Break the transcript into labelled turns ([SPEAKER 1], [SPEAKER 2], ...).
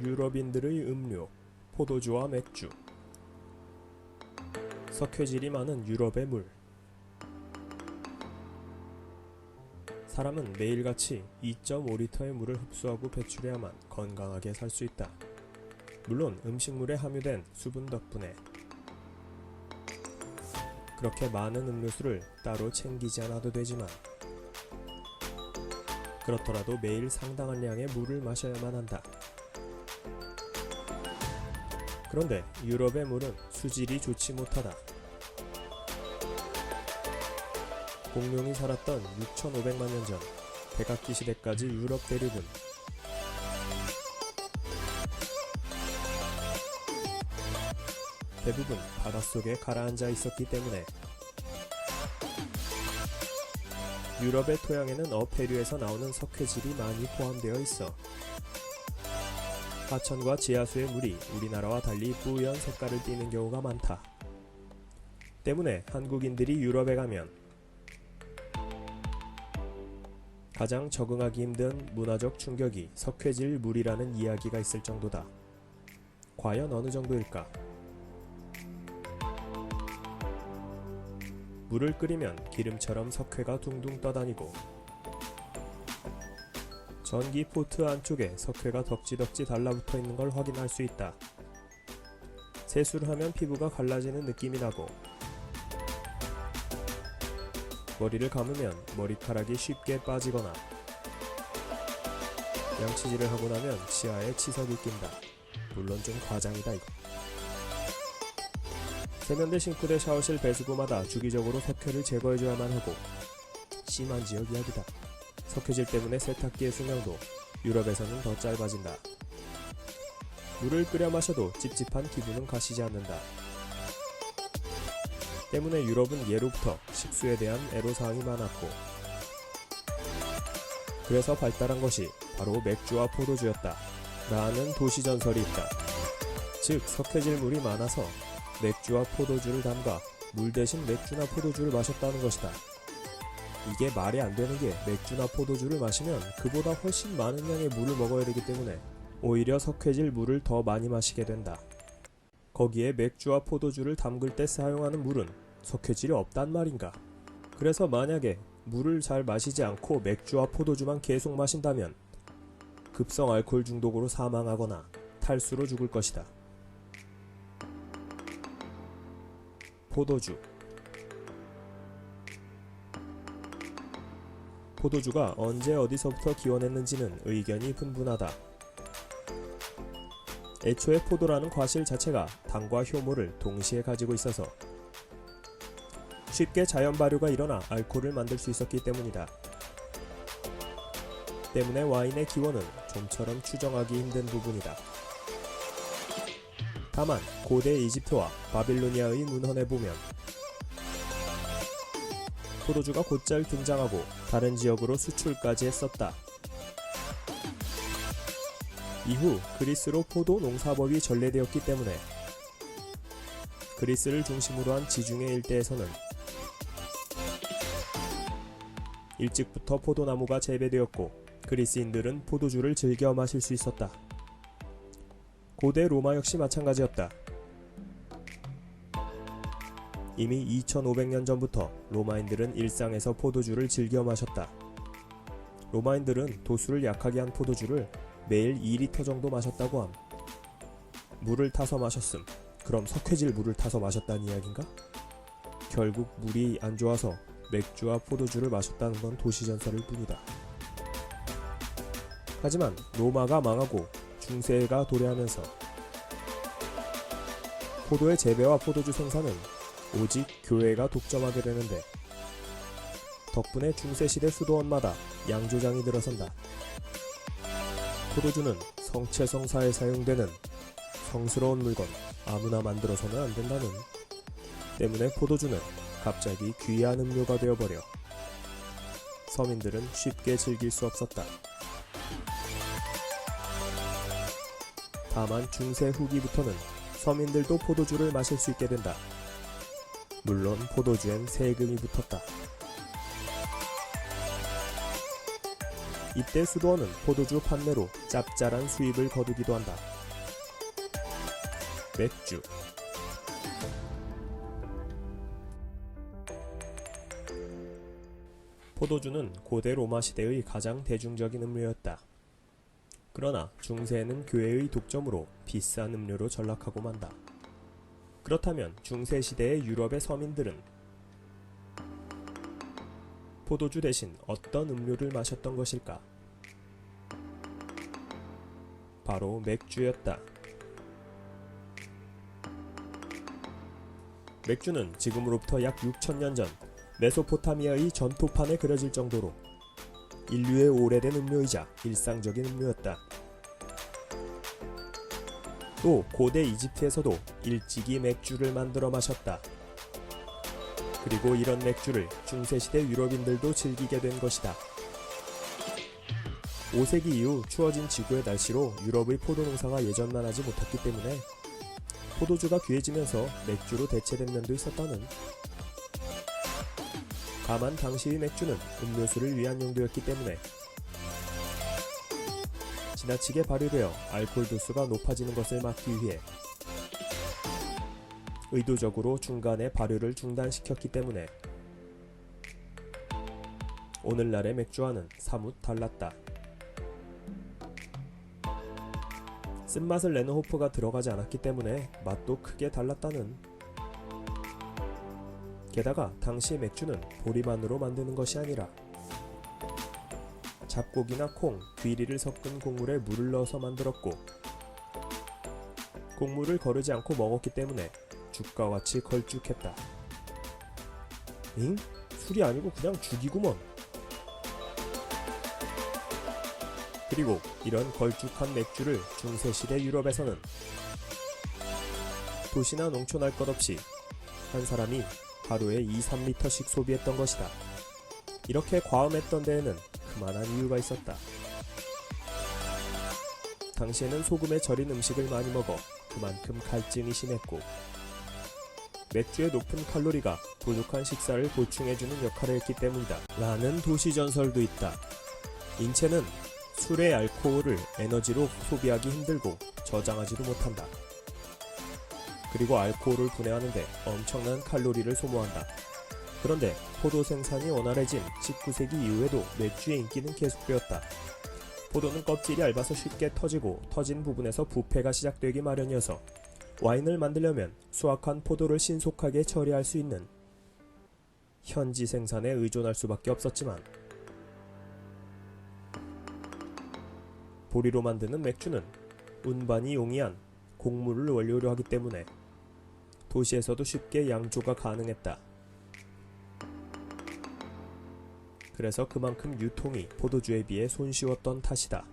[SPEAKER 1] 유럽인들의 음료, 포도주와 맥주. 석회질이 많은 유럽의 물. 사람은 매일같이 2.5리터의 물을 흡수하고 배출해야만 건강하게 살 수 있다. 물론 음식물에 함유된 수분 덕분에 그렇게 많은 음료수를 따로 챙기지 않아도 되지만 그렇더라도 매일 상당한 양의 물을 마셔야만 한다. 그런데 유럽의 물은 수질이 좋지 못하다. 공룡이 살았던 6,500만 년 전 백악기 시대까지 유럽 대륙은 대부분 바닷속에 가라앉아 있었기 때문에 유럽의 토양에는 어패류에서 나오는 석회질이 많이 포함되어 있어 하천과 지하수의 물이 우리나라와 달리 뿌연 색깔을 띠는 경우가 많다. 때문에 한국인들이 유럽에 가면 가장 적응하기 힘든 문화적 충격이 석회질 물이라는 이야기가 있을 정도다. 과연 어느 정도일까? 물을 끓이면 기름처럼 석회가 둥둥 떠다니고 전기 포트 안쪽에 석회가 덕지덕지 달라붙어 있는 걸 확인할 수 있다. 세수를 하면 피부가 갈라지는 느낌이 나고 머리를 감으면 머리카락이 쉽게 빠지거나 양치질을 하고 나면 치아에 치석이 낀다. 물론 좀 과장이다 이거. 세면대 싱크대 샤워실 배수구마다 주기적으로 석회를 제거해줘야만 하고 심한 지역 이야기다. 석회질 때문에 세탁기의 수명도 유럽에서는 더 짧아진다. 물을 끓여 마셔도 찝찝한 기분은 가시지 않는다. 때문에 유럽은 예로부터 식수에 대한 애로사항이 많았고 그래서 발달한 것이 바로 맥주와 포도주였다. 라는 도시전설이 있다. 즉 석회질 물이 많아서 맥주와 포도주를 담가 물 대신 맥주나 포도주를 마셨다는 것이다. 이게 말이 안 되는 게 맥주나 포도주를 마시면 그보다 훨씬 많은 양의 물을 먹어야 되기 때문에 오히려 석회질 물을 더 많이 마시게 된다. 거기에 맥주와 포도주를 담글 때 사용하는 물은 석회질이 없단 말인가. 그래서 만약에 물을 잘 마시지 않고 맥주와 포도주만 계속 마신다면 급성 알코올 중독으로 사망하거나 탈수로 죽을 것이다. 포도주 포도주가 언제 어디서부터 기원했는지는 의견이 분분하다. 애초에 포도라는 과실 자체가 당과 효모를 동시에 가지고 있어서 쉽게 자연 발효가 일어나 알코올을 만들 수 있었기 때문이다. 때문에 와인의 기원은 좀처럼 추정하기 힘든 부분이다. 다만 고대 이집트와 바빌로니아의 문헌에 보면 포도주가 곧잘 등장하고 다른 지역으로 수출까지 했었다. 이후 그리스로 포도 농사법이 전래되었기 때문에 그리스를 중심으로 한 지중해 일대에서는 일찍부터 포도나무가 재배되었고 그리스인들은 포도주를 즐겨 마실 수 있었다. 고대 로마 역시 마찬가지였다. 이미 2500년 전부터 로마인들은 일상에서 포도주를 즐겨 마셨다. 로마인들은 도수를 약하게 한 포도주를 매일 2리터 정도 마셨다고 함. 물을 타서 마셨음. 그럼 석회질 물을 타서 마셨다는 이야기인가? 결국 물이 안 좋아서 맥주와 포도주를 마셨다는 건 도시전설일 뿐이다. 하지만 로마가 망하고 중세가 도래하면서 포도의 재배와 포도주 생산은 오직 교회가 독점하게 되는데 덕분에 중세시대 수도원마다 양조장이 들어선다. 포도주는 성체성사에 사용되는 성스러운 물건 아무나 만들어서는 안 된다는 때문에 포도주는 갑자기 귀한 음료가 되어버려 서민들은 쉽게 즐길 수 없었다. 다만 중세 후기부터는 서민들도 포도주를 마실 수 있게 된다. 물론 포도주엔 세금이 붙었다. 이때 수도원은 포도주 판매로 짭짤한 수입을 거두기도 한다. 맥주 포도주는 고대 로마 시대의 가장 대중적인 음료였다. 그러나 중세에는 교회의 독점으로 비싼 음료로 전락하고 만다. 그렇다면 중세 시대의 유럽의 서민들은 포도주 대신 어떤 음료를 마셨던 것일까? 바로 맥주였다. 맥주는 지금으로부터 약 6천년 전 메소포타미아의 전토판에 그려질 정도로 인류의 오래된 음료이자 일상적인 음료였다. 또 고대 이집트에서도 일찍이 맥주를 만들어 마셨다. 그리고 이런 맥주를 중세시대 유럽인들도 즐기게 된 것이다. 5세기 이후 추워진 지구의 날씨로 유럽의 포도 농사가 예전만 하지 못했기 때문에 포도주가 귀해지면서 맥주로 대체된 면도 있었다는. 다만 당시의 맥주는 음료수를 위한 용도였기 때문에 지나치게 발효되어 알코올 도수가 높아지는 것을 막기 위해 의도적으로 중간에 발효를 중단시켰기 때문에 오늘날의 맥주와는 사뭇 달랐다. 쓴맛을 내는 호프가 들어가지 않았기 때문에 맛도 크게 달랐다는. 게다가 당시 맥주는 보리만으로 만드는 것이 아니라 잡곡이나 콩, 귀리를 섞은 곡물에 물을 넣어서 만들었고 곡물을 거르지 않고 먹었기 때문에 죽과 같이 걸쭉했다. 잉? 술이 아니고 그냥 죽이구먼. 그리고 이런 걸쭉한 맥주를 중세시대 유럽에서는 도시나 농촌 할 것 없이 한 사람이 하루에 2, 3리터씩 소비했던 것이다. 이렇게 과음했던 데에는 그만한 이유가 있었다. 당시에는 소금에 절인 음식을 많이 먹어 그만큼 갈증이 심했고 맥주의 높은 칼로리가 부족한 식사를 보충해주는 역할을 했기 때문이다. 라는 도시 전설도 있다. 인체는 술의 알코올을 에너지로 소비하기 힘들고 저장하지도 못한다. 그리고 알코올을 분해하는데 엄청난 칼로리를 소모한다. 그런데 포도 생산이 원활해진 19세기 이후에도 맥주의 인기는 계속되었다. 포도는 껍질이 얇아서 쉽게 터지고 터진 부분에서 부패가 시작되기 마련이어서 와인을 만들려면 수확한 포도를 신속하게 처리할 수 있는 현지 생산에 의존할 수밖에 없었지만 보리로 만드는 맥주는 운반이 용이한 곡물을 원료로 하기 때문에 도시에서도 쉽게 양조가 가능했다. 그래서 그만큼 유통이 포도주에 비해 손쉬웠던 탓이다.